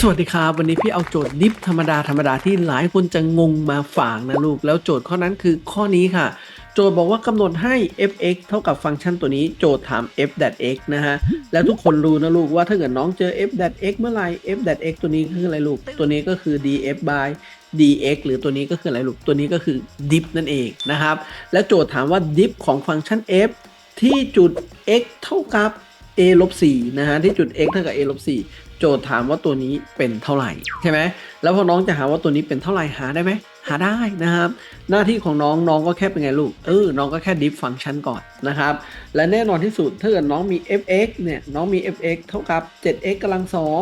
สวัสดีครับ วันนี้พี่เอาโจทย์ดิฟธรรมดาธรรมดาที่หลายคนจะงงมาฝากนะลูก แล้วโจทย์ข้อนั้นคือข้อนี้ค่ะ โจทย์บอกว่ากำหนดให้ f(x) เท่ากับฟังก์ชันตัวนี้โจทย์ถาม f x นะฮะ แล้วทุกคนรู้นะลูกว่าถ้าเกิดน้องเจอ f x เมื่อไหร่ f x ตัวนี้คืออะไรลูก ตัวนี้ก็คือ df by dx หรือตัวนี้ก็คืออะไรลูก ตัวนี้ก็คือ diff นั่นเองนะครับ แล้วโจทย์ถามว่า diff ของฟังก์ชัน f ที่จุด x เท่ากับ a ลบ4นะฮะที่จุด x เท่ากับ a ลบ4โจทย์ถามว่าตัวนี้เป็นเท่าไหร่ใช่ไหมแล้วพอน้องจะหาว่าตัวนี้เป็นเท่าไหร่หาได้ไหมหาได้นะครับ หน้าที่ของน้องน้องก็แค่เป็นไงลูกเออน้องก็แค่ diff ฟังก์ชันก่อนนะครับ และแน่นอนที่สุดถ้าเกิดน้องมี fx เนี่ยน้องมี fx เท่ากับ 7x กำลังสอง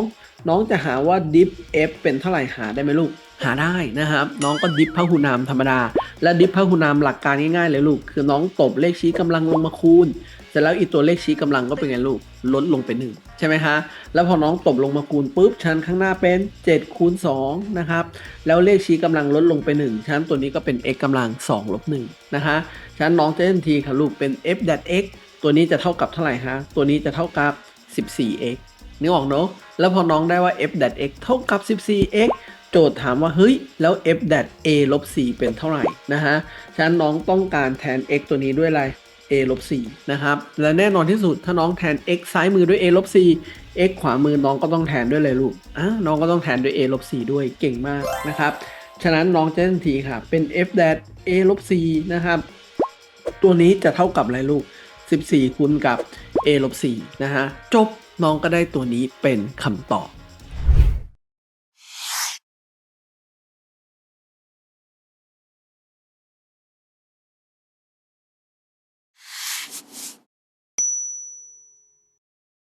น้องจะหาว่า diff f เป็นเท่าไหร่หาได้ไหมลูกหาได้นะครับ น้องก็ดิฟพหุนามธรรมดา และดิฟพหุนามหลักการง่ายๆเลยลูก คือน้องตบเลขชี้กำลังลงมาคูณ เสร็จแล้วอีตัวเลขชี้กำลังก็เป็นไงลูก ลดลงเป็น1ใช่ไหมคะ แล้วพอน้องตบลงมาคูณปุ๊บชั้นข้างหน้าเป็น7คูณ2นะครับ แล้วเลขชี้กำลังลดลงไป1ชั้นตัวนี้ก็เป็น x กำลัง2ลบ1นะคะชั้นน้องจะทันทีค่ะลูกเป็น f x ตัวนี้จะเท่ากับเท่าไหร่ฮะ ตัวนี้จะเท่ากับ 14x นึกออกเนอะแล้วพอน้องได้ว่า f x เท่ากับ 14x โจทย์ถามว่าเฮ้ย แล้ว f a ลบ4เป็นเท่าไหร่นะฮะฉะนั้นน้องต้องการแทน x ตัวนี้ด้วยอะไร a ลบ4นะครับ และแน่นอนที่สุดถ้าน้องแทน x ซ้ายมือด้วย a ลบ4 x ขวามือน้องก็ต้องแทนด้วยเลยลูกอะน้องก็ต้องแทนด้วย a ลบ4ด้วยเก่งมากนะครับ ฉะนั้นน้องจะทันทีค่ะ เป็น f a ลบ4นะครับ ตัวนี้จะเท่ากับอะไรลูก 14คูณกับ a ลบ4นะฮะ จบน้องก็ได้ตัวนี้เป็นคำตอบ